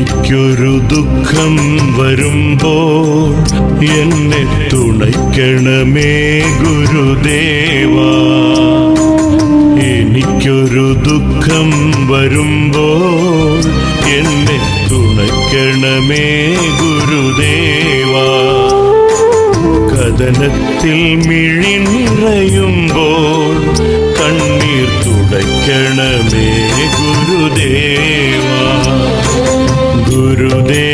എനിക്കൊരു ദുഃഖം വരുമ്പോൾ എന്നെ തുണയ്ക്കണമേ ഗുരുദേവ. എനിക്കൊരു ദുഃഖം വരുമ്പോൾ എന്നെ തുണയ്ക്കണമേ ഗുരുദേവ. കഥനത്തിൽ മിഴി നിറയുമ്പോൾ കണ്ണീർ തുടയ്ക്കണമേ ഗുരുദേവാ. ഗുരുദേ